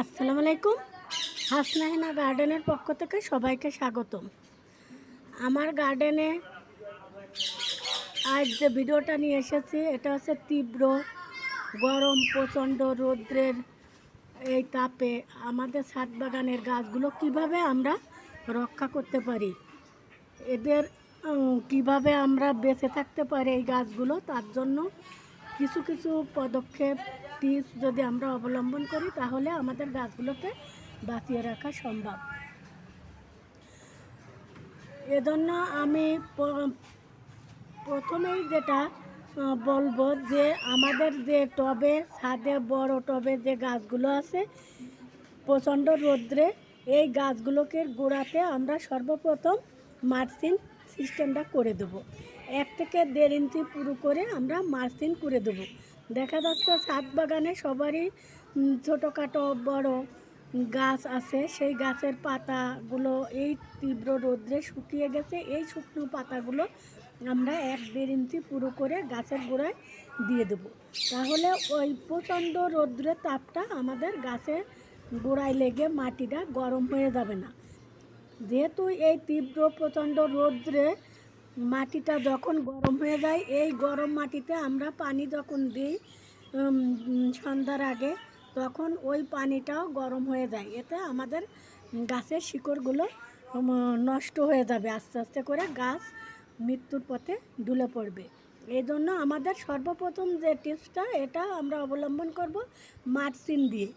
আসসালামু আলাইকুম। হাসনাহিনা গার্ডেনের পক্ষ থেকে সবাইকে স্বাগতম। আমার গার্ডেনে আজ যে ভিডিওটা নিয়ে এসেছি, এটা হচ্ছে তীব্র গরম, প্রচণ্ড রৌদ্রের এই তাপে আমাদের ছাদ বাগানের গাছগুলো কীভাবে আমরা রক্ষা করতে পারি, এদের কীভাবে আমরা বেঁচে থাকতে পারি এই গাছগুলো, তার জন্য কিছু কিছু পদক্ষেপ টিপস যদি আমরা অবলম্বন করি, তাহলে আমাদের গাছগুলোকে বাঁচিয়ে রাখা সম্ভব। এজন্য আমি প্রথমেই যেটা বলব যে আমাদের যে টবে, ছাদে, বড় টবে যে গাছগুলো আছে, প্রচণ্ড রৌদ্রে, এই গাছগুলোকে গোড়াতে আমরা সর্বপ্রথম মার্সিন সিস্টেমটা করে দেবো। এক থেকে দেড় ইঞ্চি পুরো করে আমরা মার্সিন করে দেবো। দেখা যাচ্ছে ছাদ বাগানে সবারই ছোটোখাটো বড় গাছ আছে। সেই গাছের পাতাগুলো এই তীব্র রৌদ্রে শুকিয়ে গেছে। এই শুকনো পাতাগুলো আমরা এক দেড় ইঞ্চি পুরো করে গাছের গোড়ায় দিয়ে দেবো। তাহলে ওই প্রচণ্ড রৌদ্রের তাপটা আমাদের গাছের গোড়ায় লেগে মাটিটা গরম হয়ে যাবে না। যেহেতু এই তীব্র প্রচণ্ড রৌদ্রে মাটিটা যখন গরম হয়ে যায়, এই গরম মাটিতে আমরা পানি যখন দিই সন্ধ্যার আগে, তখন ওই পানিটাও গরম হয়ে যায়। এতে আমাদের গাছের শিকড়গুলো নষ্ট হয়ে যাবে। আস্তে আস্তে করে গাছ মৃত্যুর পথে ঢুলে পড়বে। এই জন্য আমাদের সর্বপ্রথম যে টিপসটা, এটা আমরা অবলম্বন করব মার্সিন দিয়ে।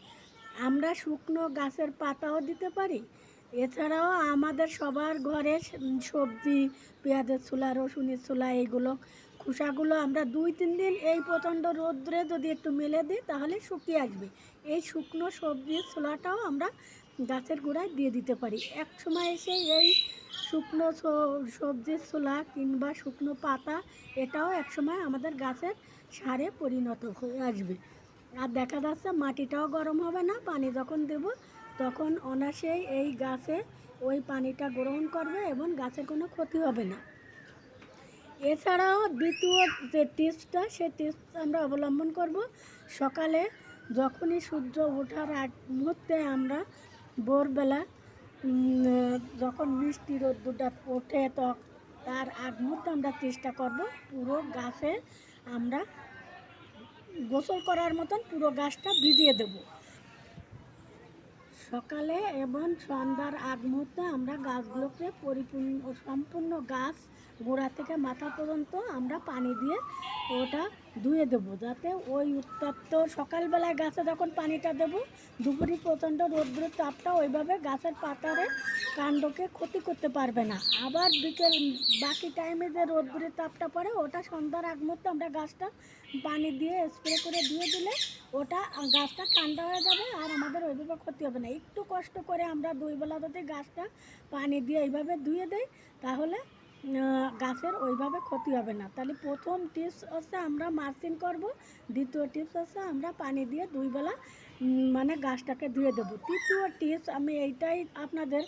আমরা শুকনো গাছের পাতাও দিতে পারি এছাড়াও আমাদের সবার ঘরে সবজি, পেঁয়াজের ছোলা রসুনের ছোলা এইগুলো, খোসাগুলো আমরা দুই, তিন দিন এই প্রচণ্ড রৌদ্রে যদি একটু মেলে দিই, তাহলে শুকিয়ে আসবে। এই শুকনো সবজির ছোলাটাও আমরা গাছের গোড়ায় দিয়ে দিতে পারি। এক সময় এসে এই শুকনো সবজির ছোলা কিংবা শুকনো পাতা, এটাও এক সময় আমাদের গাছের সারে পরিণত হয়ে আসবে। আর দেখা যাচ্ছে মাটিটাও গরম হবে না, পানি যখন দেব তখন অনাসেই এই গাছে ওই পানিটা গ্রহণ করবে এবং গাছের কোনো ক্ষতি হবে না। এছাড়াও দ্বিতীয় যে টিপসটা, সেই টিপস আমরা অবলম্বন করব। সকালে যখনই সূর্য ওঠার আগ মুহূর্তে আমরা ভোরবেলা যখন মিষ্টি রোদ্দুরটা ওঠে তখন তার আগ মুহূর্তে আমরা চেষ্টা করব পুরো গাছে আমরা গোসল করার মতন পুরো গাছটা ভিজিয়ে দেব। সকালে এবং সন্ধ্যার আগ মুহূর্তে আমরা গাছগুলোকে পরিপূর্ণ, সম্পূর্ণ গাছ গোড়া থেকে মাথা পর্যন্ত আমরা পানি দিয়ে ওটা ধুয়ে দেবো, যাতে ওই উত্তপ্ত সকালবেলায় গাছে যখন পানিটা দেবো দুপুরে প্রচণ্ড রৌদ্রের তাপটা ওইভাবে গাছের পাতারে কাণ্ডকে ক্ষতি করতে পারবে না। আবার বিকেল বাকি টাইমে যে রোদ্দুরের তাপটা পড়ে, ওটা সন্ধ্যার আগ মুহূর্তে আমরা গাছটা পানি দিয়ে স্প্রে করে দিয়ে দিলে ওটা গাছটা ঠান্ডা হয়ে যাবে আর আমাদের ওইভাবে ক্ষতি হবে না। একটু কষ্ট করে আমরা দুই বেলা যদি গাছটা পানি দিয়ে এইভাবে ধুয়ে দেই, তাহলে গাছের ওইভাবে ক্ষতি হবে না। তাহলে প্রথম টিপস হচ্ছে আমরা মার্সিন করব। দ্বিতীয় টিপস হচ্ছে আমরা পানি দিয়ে দুই বেলা মানে গাছটাকে ধুয়ে দেবো। তৃতীয় টিপস আমি এইটাই আপনাদের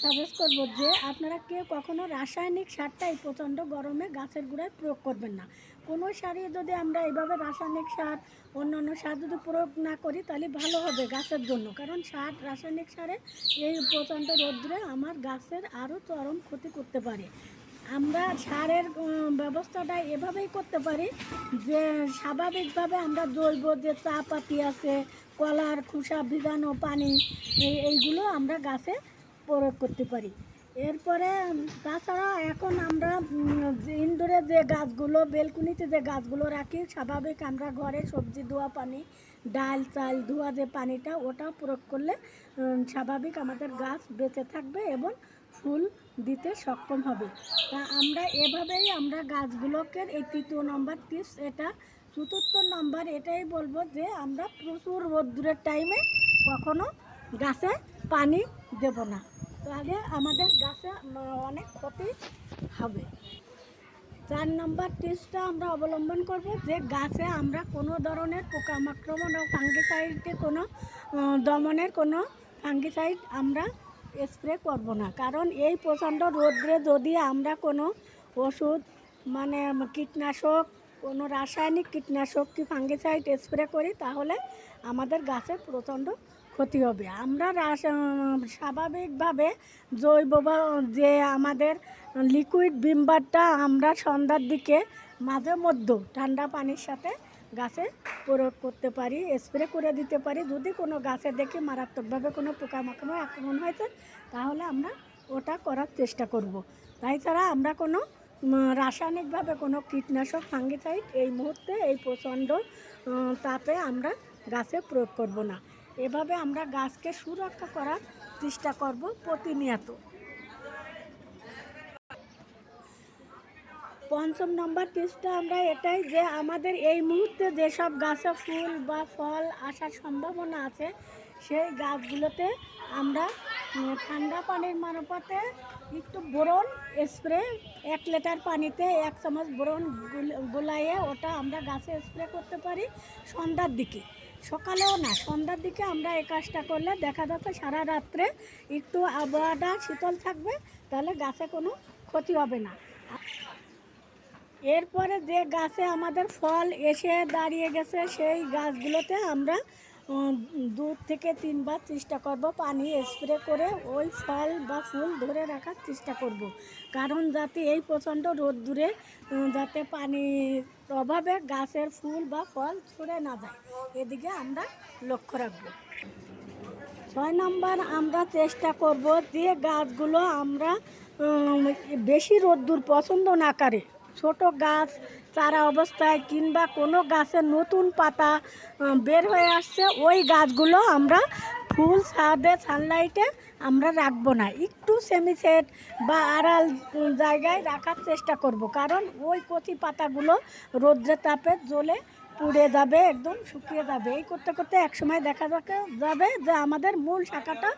সাজেস্ট করব যে আপনারা কেউ কখনো রাসায়নিক সারটাই প্রচণ্ড গরমে গাছের গোড়ায় প্রয়োগ করবেন না। কোনো সারই যদি আমরা এইভাবে রাসায়নিক সার, অন্যান্য সার যদি প্রয়োগ না করি, তাহলে ভালো হবে গাছের জন্য। কারণ সার, রাসায়নিক সারে এই প্রচণ্ড রৌদ্রে আমার গাছের আরও চরম ক্ষতি করতে পারে। আমরা সারের ব্যবস্থাটা এভাবেই করতে পারি যে স্বাভাবিকভাবে আমরা জৈব যে চা পাতি আছে, কলার, খোসা ভিজানো পানি, এই- এইগুলো আমরা গাছে প্রয়োগ করতে পারি। এরপরে তাছাড়া এখন আমরা ইনডোরে যে গাছগুলো, বেলকুনিতে যে গাছগুলো রাখি, স্বাভাবিক আমরা ঘরে সবজি, ধোয়া পানি, ডাল, চাল, ধোয়া যে পানিটা ওটা প্রয়োগ করলে স্বাভাবিক আমাদের গাছ বেঁচে থাকবে এবং ফুল দিতে সক্ষম হবে। তা আমরা এভাবেই আমরা গাছগুলোকে এই তৃতীয় নম্বর টিপস এটা চতুর্থ নম্বর এটাই বলব যে আমরা প্রচুর রোদ্দুরের টাইমে কখনো গাছে পানি দেব না। তাহলে আমাদের গাছে অনেক ক্ষতি হবে। চার নম্বর টিপসটা আমরা অবলম্বন করব যে গাছে আমরা কোনো ধরনের পোকামাক্রমণ ও ফাঙ্গিসাইডে কোনো দমনের কোনো ফাঙ্গিসাইড আমরা স্প্রে করব না। কারণ এই প্রচণ্ড রোদ্রে যদি আমরা কোনো ওষুধ মানে কীটনাশক, কোনো রাসায়নিক কীটনাশক কি ফাঙ্গিসাইড স্প্রে করি, তাহলে আমাদের গাছের প্রচণ্ড ক্ষতি হবে। আমরা স্বাভাবিকভাবে জৈব যে আমাদের লিকুইড বিমবারটা আমরা সন্ধ্যার দিকে মাঝে মধ্যে ঠান্ডা পানির সাথে গাছে প্রয়োগ করতে পারি স্প্রে করে দিতে পারি। যদি কোনো গাছে দেখি মারাত্মকভাবে কোনো পোকামাকড় আক্রমণ হয়েছে, তাহলে আমরা ওটা করার চেষ্টা করব। তাই ছাড়া আমরা কোনো রাসায়নিকভাবে কোনো কীটনাশক, ফাঙ্গিসাইড এই মুহূর্তে এই প্রচণ্ড তাপে আমরা গাছে প্রয়োগ করব না। এভাবে আমরা গাছকে সুরক্ষা করার চেষ্টা করব প্রতিনিয়ত। পঞ্চম নম্বর টিপসটা আমরা এটাই যে আমাদের এই মুহূর্তে যেসব গাছে ফুল বা ফল আসার সম্ভাবনা আছে, সেই গাছগুলোতে আমরা ঠান্ডা পানির মারফতে একটু বোরন স্প্রে, এক লিটার পানিতে এক চামচ বোরন গুল- গুলাইয়ে ওটা আমরা গাছে স্প্রে করতে পারি সন্ধ্যার দিকে। সকালেও না, সন্ধ্যার দিকে আমরা এই কাজটা করলে দেখা যাচ্ছে সারা রাত্রে একটু আবহাওয়াটা শীতল থাকবে, তাহলে গাছে কোনো ক্ষতি হবে না। এরপরে যে গাছে আমাদের ফল এসে দাঁড়িয়ে গেছে, সেই গাছগুলোতে আমরা দু থেকে তিনবার চেষ্টা করব পানি স্প্রে করে ওই ফল বা ফুল ধরে রাখার চেষ্টা করব। কারণ যাতে এই প্রচণ্ড রোদ্দুরে যাতে পানির অভাবে গাছের ফুল বা ফল ছড়ে না যায়, এদিকে আমরা লক্ষ্য রাখব ছয় নম্বর আমরা চেষ্টা করব যে গাছগুলো আমরা বেশি রোদ্দুর পছন্দ না করে ছোট গাছ, চারা অবস্থায় কিংবা কোনো গাছের নতুন পাতা বের হয়ে আসছে, ওই গাছগুলো আমরা ফুল ছাদে সানলাইটে আমরা রাখব না। একটু সেমিসেট বা আড়াল জায়গায় রাখার চেষ্টা করব। কারণ ওই কচি পাতাগুলো রৌদ্রে তাপে জ্বলে পুড়ে যাবে, একদম শুকিয়ে যাবে। এই করতে করতে একসময় দেখা যাবে যাবে যে আমাদের মূল শাখাটা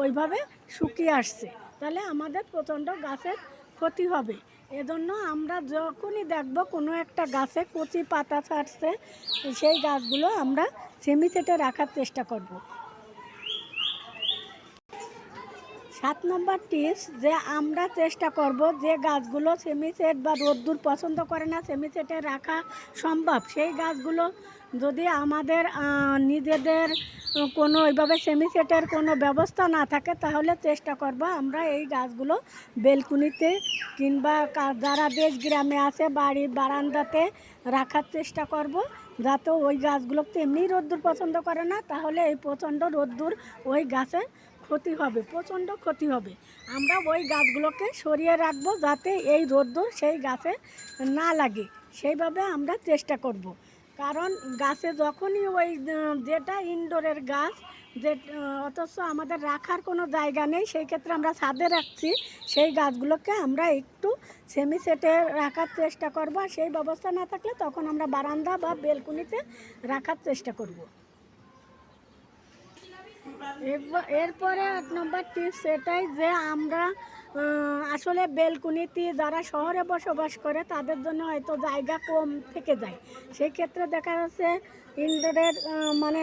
ওইভাবে শুকিয়ে আসছে। তাহলে আমাদের প্রচণ্ড গাছের ক্ষতি হবে। এজন্য আমরা যখনই দেখব কোনো একটা গাছে কচি পাতা ছাড়ছে, সেই গাছগুলো আমরা সেমিসেটে রাখার চেষ্টা করব। সাত নম্বর টিপস যে আমরা চেষ্টা করব যে গাছগুলো সেমি সেট বা রোদ্দুর পছন্দ করে না সেমি সেটে রাখা সম্ভব। সেই গাছগুলো যদি আমাদের নিজেদের কোনো ওইভাবে সেমি সেটের কোনো ব্যবস্থা না থাকে, তাহলে চেষ্টা করব আমরা এই গাছগুলো বেলকুনিতে কিংবা যারা দেশ গ্রামে আছে বাড়ির বারান্দাতে রাখার চেষ্টা করব, যাতে ওই গাছগুলো তেমনি রোদ্দুর পছন্দ করে না, তাহলে এই প্রচণ্ড রোদ্দুর ওই গাছের ক্ষতি হবে, প্রচণ্ড ক্ষতি হবে। আমরা ওই গাছগুলোকে সরিয়ে রাখব যাতে এই রোদ্দুর সেই গাছে না লাগে। সেইভাবে আমরা চেষ্টা করব। কারণ গাছে যখনই ওই যেটা ইনডোরের গাছ, যে অথচ আমাদের রাখার কোনো জায়গা নেই, সেই ক্ষেত্রে আমরা ছাদে রাখছি, সেই গাছগুলোকে আমরা একটু সেমি সেটে রাখার চেষ্টা করব। সেই ব্যবস্থা না থাকলে তখন আমরা বারান্দা বা বেলকুনিতে রাখার চেষ্টা করব। এরপরে এক নম্বর টিপস এটাই যে আমরা আসলে বেলকুনিতে যারা শহরে বসবাস করে, তাদের জন্য হয়তো জায়গা কম থেকে যায়। সেই ক্ষেত্রে দেখা যাচ্ছে ইনডোরের মানে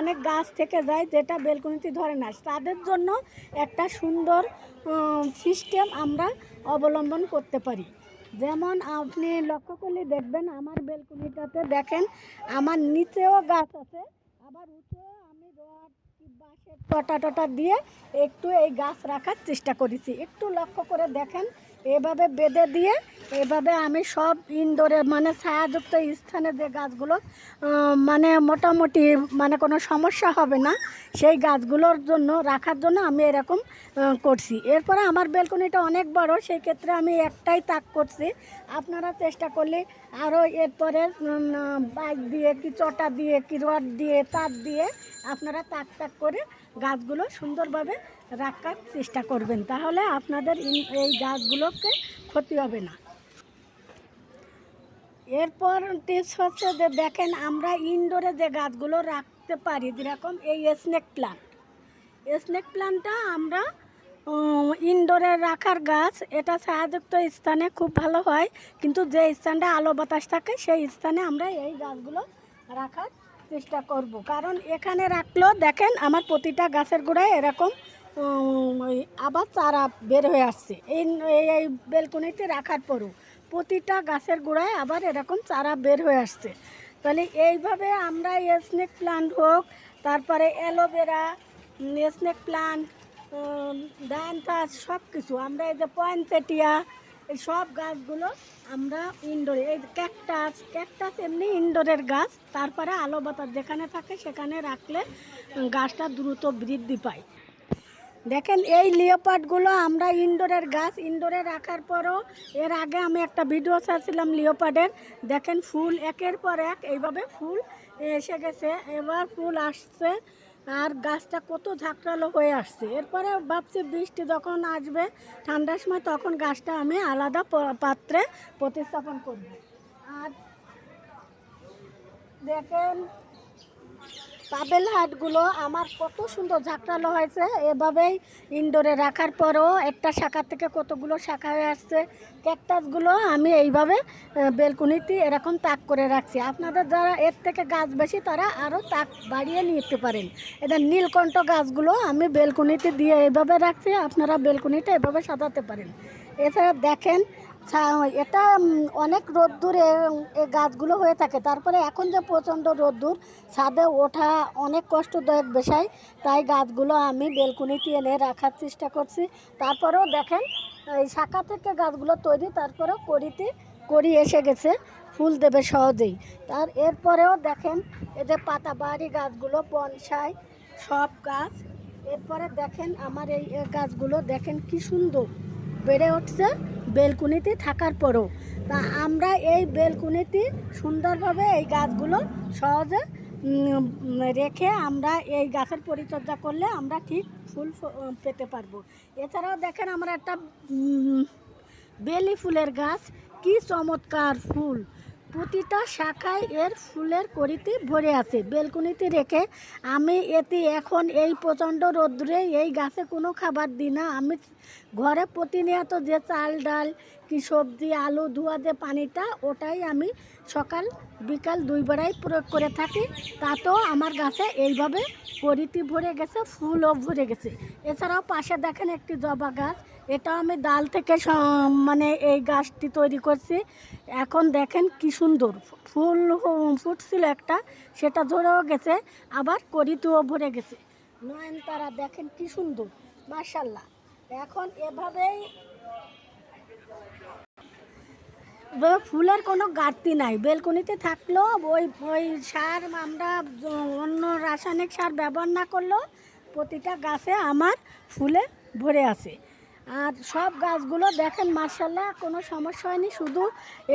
অনেক গাছ থেকে যায় যেটা বেলকুনিতে ধরে না। তাদের জন্য একটা সুন্দর সিস্টেম আমরা অবলম্বন করতে পারি। যেমন আপনি লক্ষ্য করলে দেখবেন আমার বেলকুনিটাতে দেখেন, আমার নিচেও গাছ আছে, আবার উঁচুও আমি রড টটা টটা দিয়ে একটু এই গাছ রাখার চেষ্টা করেছি। একটু লক্ষ্য করে দেখেন এভাবে বেঁধে দিয়ে, এভাবে আমি সব ইনডোরে মানে ছায়াযুক্ত স্থানে যে গাছগুলো মানে মোটামুটি মানে কোনো সমস্যা হবে না, সেই গাছগুলোর জন্য, রাখার জন্য আমি এরকম করছি। এরপরে আমার বেলকনিটা অনেক বড়, সেই ক্ষেত্রে আমি একটাই তাক করছি। আপনারা চেষ্টা করলে আরও এরপরে বাইক দিয়ে কি চটা দিয়ে, কি রড দিয়ে, তার দিয়ে আপনারা তাক তাক করে গাছগুলো সুন্দরভাবে রাখার চেষ্টা করবেন। তাহলে আপনাদের এই গাছগুলোকে ক্ষতি হবে না। এরপর টিপস হচ্ছে যে দেখেন আমরা ইনডোরে যে গাছগুলো রাখতে পারি, যেরকম এই স্নেক প্লান্ট স্নেক প্লান্টটা আমরা ইনডোরে রাখার গাছ, এটা ছায়াযুক্ত স্থানে খুব ভালো হয়। কিন্তু যে স্থানটা আলো বাতাস থাকে, সেই স্থানে আমরা এই গাছগুলো রাখার চেষ্টা করব। কারণ এখানে রাখলেও দেখেন আমার প্রতিটা গাছের গোড়ায় এরকম আবার চারা বের হয়ে আসছে। এই এই এই বেলকনিতে রাখার পরও প্রতিটা গাছের গোড়ায় আবার এরকম চারা বের হয়ে আসছে। তাহলে এইভাবে আমরা স্নেক প্লান্ট হোক, তারপরে অ্যালোভেরা স্নেক প্লান্ট ডায়ান্থাস সব কিছু আমরা এই যে পয়েন্টেটিয়া এই সব গাছগুলো আমরা ইনডোরে এই ক্যাকটাস ক্যাকটাস এমনি ইনডোরের গাছ। তারপরে আলো বাতাস যেখানে থাকে সেখানে রাখলে গাছটা দ্রুত বৃদ্ধি পায়। দেখেন, এই লিওপার্ডগুলো আমরা ইনডোরের গাছ। ইনডোরে রাখার পরও এর আগে আমি একটা ভিডিও ছাড়ছিলাম লিওপার্ডের দেখেন, ফুল একের পর এক, এইভাবে ফুল এসে গেছে। এবার ফুল আসছে আর গাছটা কত ঝাঁকড়ালো হয়ে আসছে। এরপরে ভাবছি বৃষ্টি যখন আসবে, ঠান্ডার সময় তখন গাছটা আমি আলাদা পাত্রে প্রতিস্থাপন করব। আর দেখেন পাবেল হাটগুলো আমার কত সুন্দর ঝাঁকড়ালো হয়েছে। এভাবেই ইনডোরে রাখার পরও একটা শাখা থেকে কতগুলো শাখা হয়ে আসছে ক্যাকটাসগুলো আমি এইভাবে বেলকুনিতে এরকম তাক করে রাখছি। আপনাদের যারা এর থেকে গাছ বেশি, তারা আরও তাক বাড়িয়ে নিতে পারেন। এটা নীলকণ্ঠ গাছগুলো আমি বেলকুনিতে দিয়ে এইভাবে রাখছি, আপনারা বেলকুনিটা এভাবে সাজাতে পারেন। এছাড়া দেখেন এটা উম, অনেক রোদ্দুরে এই গাছগুলো হয়ে থাকে। তারপরে এখন যে প্রচণ্ড রোদ্দুর ছাদে ওঠা অনেক কষ্টদায়ক বিষয়। তাই গাছগুলো আমি বেলকুনিতে এনে রাখার চেষ্টা করছি। তারপরেও দেখেন এই শাখা থেকে গাছগুলো তৈরি তারপরেও করিতে করি এসে গেছে। ফুল দেবে সহজেই। তার এরপরেও দেখেন এদের পাতাবাহারি গাছগুলো বনসাই সব গাছ। এরপরে দেখেন আমার এই এ গাছগুলো দেখেন কি সুন্দর বেড়ে উঠছে। বেলকুনিতে থাকার পরও। তা আমরা এই বেলকুনিতে সুন্দরভাবে এই গাছগুলো সহজে রেখে আমরা এই গাছের পরিচর্যা করলে আমরা ঠিক ফুল পেতে পারব। এছাড়াও দেখেন আমরা একটা বেলি ফুলের গাছ। কি চমৎকার ফুল! প্রতিটা শাখায় এর ফুলের করিতে ভরে আছে। বেলকুনিতে রেখে আমি এতে এখন এই প্রচণ্ড রোদ্রে এই গাছে কোনো খাবার দিই না। আমি ঘরে প্রতিনিয়ত যে চাল ডাল কি সবজি, আলু, ধোয়া যে পানিটা, ওটাই আমি সকাল বিকাল দুই প্রয়োগ করে থাকি। তাতেও আমার গাছে এইভাবে করিতে ভরে গেছে, ফুলও ভরে গেছে। এছাড়াও পাশে দেখেন একটি জবা গাছ। এটা আমি ডাল থেকে মানে এই গাছটি তৈরি করছি। এখন দেখেন কি সুন্দর। ফুল ফুটছিল একটা, সেটা ধরেও গেছে, আবার করিতেও ভরে গেছে। নয়নতারা, দেখেন কি সুন্দর মার্শাল্লাহ এখন এভাবেই ফুলের কোনো ঘাটতি নাই। বেলকনিতে থাকলেও ওই ওই সার আমরা অন্য রাসায়নিক সার ব্যবহার না করলেও প্রতিটা গাছে আমার ফুলে ভরে আছে। আর সব গাছগুলো দেখেন মার্শাল্লাহ কোনো সমস্যা হয়নি। শুধু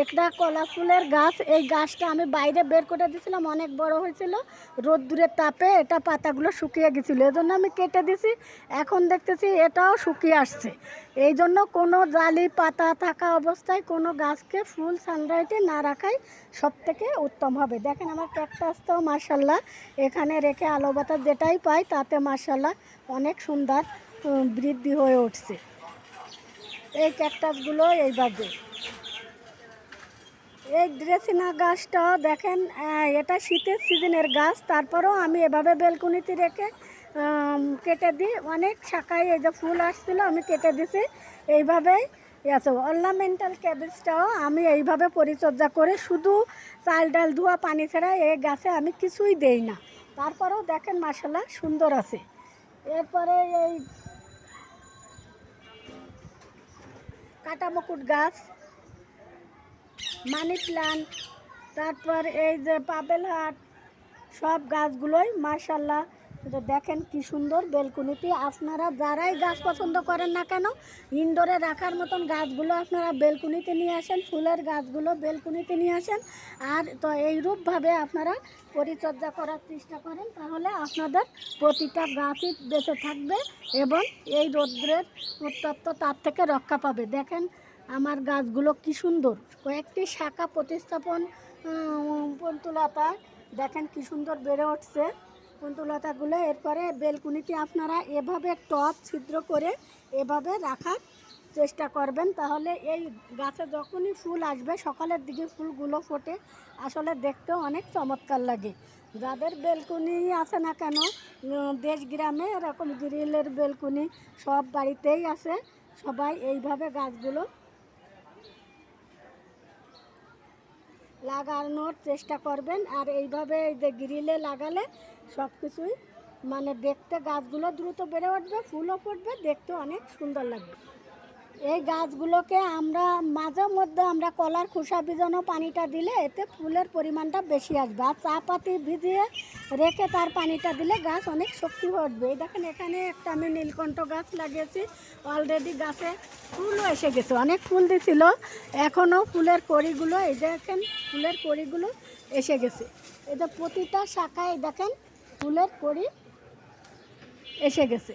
একটা কলা ফুলের গাছ। এই গাছটা আমি বাইরে বের করে দিয়েছিলাম, অনেক বড় হয়েছিল। রোদ্দুরের তাপে এটা পাতাগুলো শুকিয়ে গেছিল। এই জন্য আমি কেটে দিছি এখন দেখতেছি এটাও শুকিয়ে আসছে। এই জন্য কোনো জালি পাতা থাকা অবস্থায় কোনো গাছকে ফুল সানরাইটে না রাখাই সব থেকে উত্তম হবে। দেখেন আমার ক্যাকটাসটাও মার্শাল্লাহ এখানে রেখে আলো বাতাস যেটাই পাই, তাতে মার্শাল্লাহ অনেক সুন্দর বৃদ্ধি হয়ে উঠছে। এই ক্যাকটাসগুলো এইভাবে। এই ড্রেসিনা গাছটাও দেখেন এটা শীতের সিজনের গাছ, তারপরেও আমি এভাবে বেলকুনিতে রেখে কেটে দিই। অনেক শাখায় এই যে ফুল আসছিল, আমি কেটে দিছি। এইভাবেই আছে। অর্নামেন্টাল ক্যাবেজটাও আমি এইভাবে পরিচর্যা করে শুধু চাল ডাল, ধোয়া, পানি ছাড়া এই গাছে আমি কিছুই দেই না। তারপরেও দেখেন মাসাল্লাহ সুন্দর আছে। এরপরে এই কাটামকুট গাছ মানি প্লান্ট তারপর এই যে পাবেল হাট সব গাছগুলোই মার্শাল্লাহ এটা দেখেন কি সুন্দর বেলকুনিতে আপনারা যারাই গাছ পছন্দ করেন না কেন, ইনডোরে রাখার মতন গাছগুলো আপনারা বেলকুনিতে নিয়ে আসেন, ফুলের গাছগুলো বেলকুনিতে নিয়ে আসেন। আর তো এইরূপভাবে আপনারা পরিচর্যা করার চেষ্টা করেন, তাহলে আপনাদের প্রতিটা গাছই বেঁচে থাকবে এবং এই রৌদ্রের উত্তপ্ত তার থেকে রক্ষা পাবে। দেখেন আমার গাছগুলো কি সুন্দর, কয়েকটি শাখা প্রতিস্থাপন পন্তুলতা দেখেন কি সুন্দর বেড়ে উঠছে। পন্তুলতাগুলো এরপরে বেলকুনিতে আপনারা এভাবে টপ ছিদ্র করে এভাবে রাখার চেষ্টা করবেন। তাহলে এই গাছে যখনই ফুল আসবে, সকালের দিকে ফুলগুলো ফোটে। আসলে দেখতে অনেক চমৎকার লাগে। যাদের বেলকুনি আছে না কেন দেশ গ্রামে এরকম গ্রিলের বেলকুনি সব বাড়িতেই আছে। সবাই এইভাবে গাছগুলো লাগানোর চেষ্টা করবেন আর এইভাবে এই যে গ্রিলে লাগালে সব কিছুই মানে দেখতে গাছগুলো দ্রুত বেড়ে উঠবে, ফুলও ফুটবে দেখতে অনেক সুন্দর লাগবে। এই গাছগুলোকে আমরা মাঝে মধ্যে আমরা কলার খোসা ভিজানো পানিটা দিলে এতে ফুলের পরিমাণটা বেশি আসবে। আর চা পাতি ভিজিয়ে রেখে তার পানিটা দিলে গাছ অনেক শক্তি এই দেখেন, এখানে একটা আমি নীলকণ্ঠ গাছ লাগিয়েছি। অলরেডি গাছে ফুলও এসে গেছে, অনেক ফুল দিছিল। এখনও ফুলের কড়িগুলো, এই দেখেন, ফুলের কড়িগুলো এসে গেছে। এদের প্রতিটা শাখায় দেখেন, ফুলের কড়ি এসে গেছে।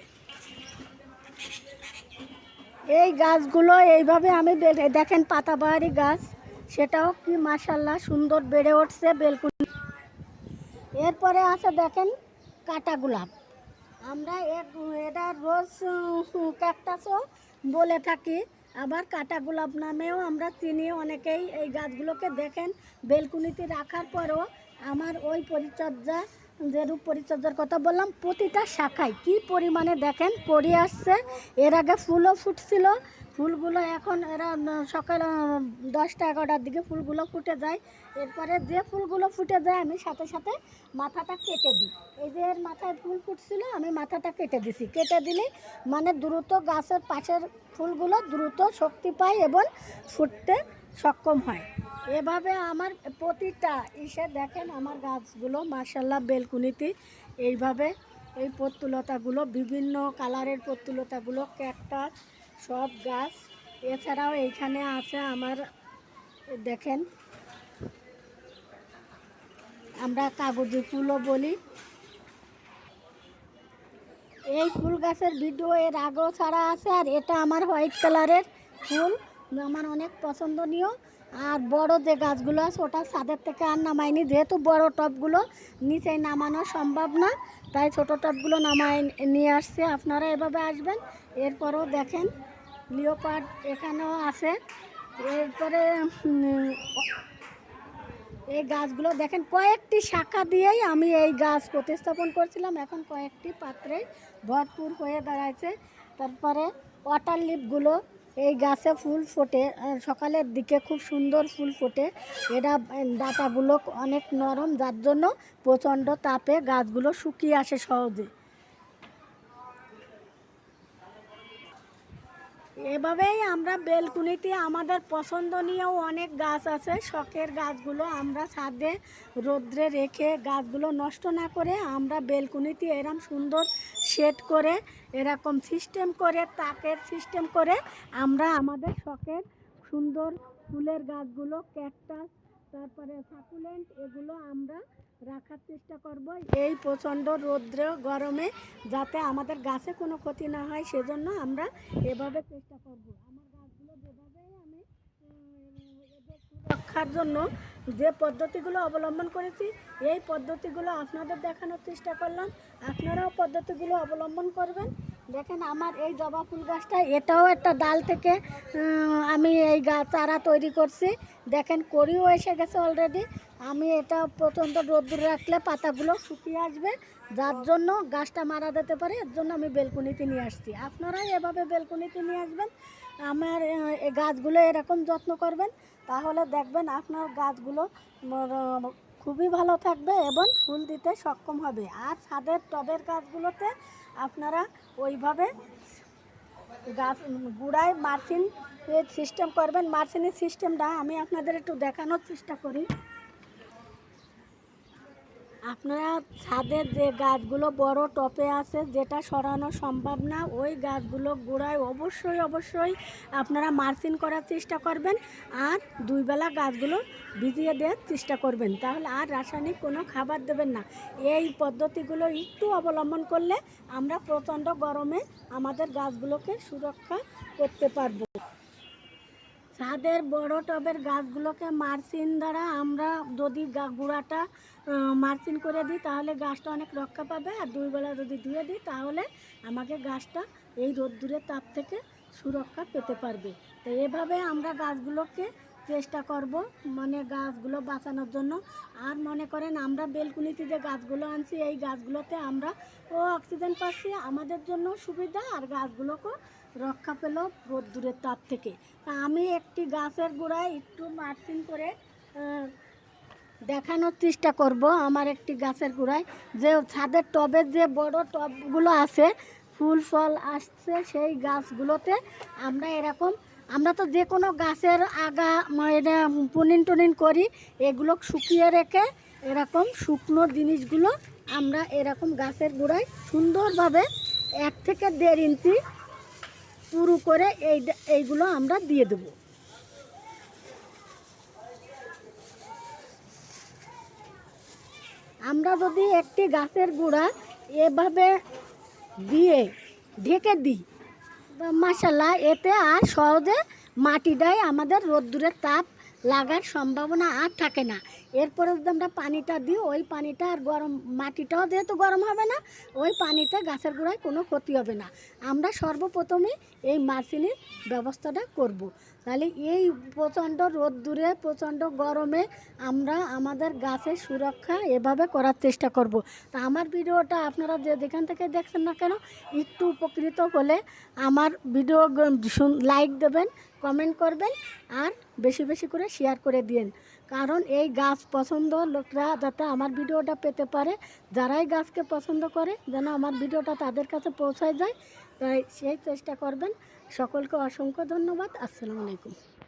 এই গাছগুলো এইভাবে আমি দেখেন পাতাবাহারি গাছ। সেটাও কি মাসাল্লাহ সুন্দর বেড়ে উঠছে বেলকুনি। এরপরে আছে দেখেন কাটা গোলাপ। আমরা এক- এটা রোজ ক্যাকটাসও বলে থাকি। আবার কাটা গোলাপ নামেও আমরা চিনি। অনেকেই এই গাছগুলোকে দেখেন বেলকুনিতে রাখার পরও। আমার ওই পরিচর্যা যে রূপ পরিচর্যার কথা বললাম, প্রতিটা শাখায় কি পরিমাণে দেখেন, পড়ে আসছে। এর আগে ফুলও ফুটছিল। ফুলগুলো এখন এরা সকাল দশটা, এগারোটার দিকে ফুলগুলো ফুটে যায়। এরপরে যে ফুলগুলো ফুটে যায়, আমি সাথে সাথে মাথাটা কেটে দিই। এই যে এর মাথায় ফুল ফুটছিল, আমি মাথাটা কেটে দিছি। কেটে দিলে মানে দ্রুত গাছের পাশের ফুলগুলো দ্রুত শক্তি পায় এবং ফুটতে সক্ষম হয়। এভাবে আমার প্রতিটা ইসে দেখেন আমার গাছগুলো মার্শাল্লাহ বেলকুনিতে এইভাবে এই পত্তুলতাগুলো বিভিন্ন কালারের পত্তুলতাগুলো ক্যাকটাস, সব গাছ। এছাড়াও এইখানে আছে আমার, দেখেন, আমরা কাগজি ফুলও বলি। এই ফুল গাছের ভিডিও এর আগেও ছাড়া আছে, আর এটা আমার হোয়াইট কালারের ফুল। আমার অনেক পছন্দনীয়। আর বড় যে গাছগুলো আছে, ওটা ছাদের থেকে আর নামাইনি। যেহেতু বড় টবগুলো নিচে নামানো সম্ভব না। তাই ছোট টবগুলো নামাই নিয়ে আসছে। আপনারা এভাবে আসবেন, এরপরও দেখেন, লিওপার্ড এখানেও আছে। এরপরে এই গাছগুলো দেখেন, কয়েকটি শাখা দিয়েই আমি এই গাছ প্রতিস্থাপন করছিলাম। এখন কয়েকটি পাত্রে ভরপুর হয়ে দাঁড়াইছে। তারপরে ওয়াটার লিপগুলো এই গাছে ফুল ফোটে সকালের দিকে খুব সুন্দর ফুল ফোটে। এরা ডাঁটাগুলো অনেক নরম, যার জন্য প্রচণ্ড তাপে গাছগুলো শুকিয়ে আসে সহজে। এভাবেই আমরা বেলকুনিতে আমাদের পছন্দনীয় অনেক গাছ আছে। শখের গাছগুলো আমরা ছাদে, রোদ্রে রেখে গাছগুলো নষ্ট না করে আমরা বেলকুনিতে এরম সুন্দর শেড করে এরকম সিস্টেম করে, তাকের সিস্টেম করে আমরা আমাদের শখের সুন্দর ফুলের গাছগুলো ক্যাকটাস তারপরে সাকুলেন্ট এগুলো আমরা রাখার চেষ্টা করব। এই প্রচণ্ড রৌদ্র, গরমে যাতে আমাদের গাছে কোনো ক্ষতি না হয়, সেজন্য আমরা এভাবে চেষ্টা করব আমার গাছগুলো যেভাবে আমি উম, এদের সুরক্ষার জন্য যে পদ্ধতিগুলো অবলম্বন করেছি, এই পদ্ধতিগুলো আপনাদের দেখানোর চেষ্টা করলাম। আপনারাও পদ্ধতিগুলো অবলম্বন করবেন। দেখেন আমার এই জবা ফুল গাছটা, এটাও একটা ডাল থেকে আমি এই গাছ চারা তৈরি করছি। দেখেন করিও এসে গেছে অলরেডি আমি এটা প্রচণ্ড রোদ্দুর রাখলে পাতাগুলো শুকিয়ে আসবে। যার জন্য গাছটা মারা যেতে পারে, এর জন্য আমি বেলকুনিতে নিয়ে আসছি। আপনারাই এভাবে বেলকুনিতে নিয়ে আসবেন। আমার গাছগুলো এরকম যত্ন করবেন। তাহলে দেখবেন আপনার গাছগুলো খুবই ভালো থাকবে এবং ফুল দিতে সক্ষম হবে। আর ছাদের টবের গাছগুলোতে আপনারা ওইভাবে গাছ গুড়ায় মার্সিন সিস্টেম করবেন। মার্সিনের সিস্টেমটা আমি আপনাদের একটু দেখানোর চেষ্টা করি। আপনারা ছাদের যে গাছগুলো বড় টপে আছে, যেটা সরানো সম্ভব না, ওই গাছগুলো গোড়ায় অবশ্যই অবশ্যই আপনারা মার্সিন করার চেষ্টা করবেন আর দুইবেলা গাছগুলো ভিজিয়ে দেওয়ার চেষ্টা করবেন। তাহলে আর রাসায়নিক কোনো খাবার দেবেন না। এই পদ্ধতিগুলো একটু অবলম্বন করলে আমরা প্রচণ্ড গরমে আমাদের গাছগুলোকে সুরক্ষা করতে পারব। ছাদের বড় টবের গাছগুলোকে মার্সিন দ্বারা আমরা যদি গুঁড়াটা মার্সিন করে দিই, তাহলে গাছটা অনেক রক্ষা পাবে। আর দুই বেলা যদি দিয়ে দিই, তাহলে আমাকে গাছটা এই রোদ্দুরের তাপ থেকে সুরক্ষা পেতে পারবে। তো এভাবে আমরা গাছগুলোকে চেষ্টা করব মানে গাছগুলো বাঁচানোর জন্য। আর মনে করেন, আমরা বেলকুনিতে যে গাছগুলো আনছি, এই গাছগুলোতে আমরা ও অক্সিজেন পাচ্ছি। আমাদের জন্য সুবিধা, আর গাছগুলোকেও রক্ষা পেল রোদ্দুরের তাপ থেকে। তা আমি একটি গাছের গোড়ায় একটু মার্সিং করে দেখানোর চেষ্টা করব আমার একটি গাছের গোড়ায়। যে ছাদের টবের যে বড় টবগুলো আছে, ফুল, ফল আসছে সেই গাছগুলোতে আমরা এরকম, আমরা তো যে কোনো গাছের আগা এটা পুনিন টুনিন করি, এগুলো শুকিয়ে রেখে এরকম শুকনো জিনিসগুলো আমরা এরকম গাছের গোড়ায় সুন্দরভাবে এক থেকে দেড় ইঞ্চি পুরু করে এই এইগুলো আমরা দিয়ে দেবো। আমরা যদি একটি গাছের গুঁড়া এভাবে দিয়ে ঢেকে দিই মাসাল্লাহ এতে আর সহজে মাটিটাই আমাদের রোদ্দুরের তাপ লাগার সম্ভাবনা আর থাকে না। এরপরে যদি আমরা পানিটা দিই, ওই পানিটা আর গরম, মাটিটাও যেহেতু গরম হবে না, ওই পানিতে গাছের গোড়ায় কোনো ক্ষতি হবে না আমরা সর্বপ্রথমে এই মার্সিনের ব্যবস্থাটা করব। তাহলে এই প্রচণ্ড রোদ্দুরে, প্রচণ্ড গরমে আমরা আমাদের গাছের সুরক্ষা এভাবে করার চেষ্টা করব। তা আমার ভিডিওটা আপনারা যে যেখান থেকে দেখছেন না কেন, একটু উপকৃত হলে আমার ভিডিও লাইক দেবেন কমেন্ট করবেন, আর বেশি বেশি করে শেয়ার করে দিন কারণ এই গাছ পছন্দ লোকরা যাতে আমার ভিডিওটা পেতে পারে, যারাই গাছকে পছন্দ করে যেন আমার ভিডিওটা তাদের কাছে পৌঁছায় যায়। তাই সেই চেষ্টা করবেন। সকলকে অসংখ্য ধন্যবাদ। আসসালামু আলাইকুম।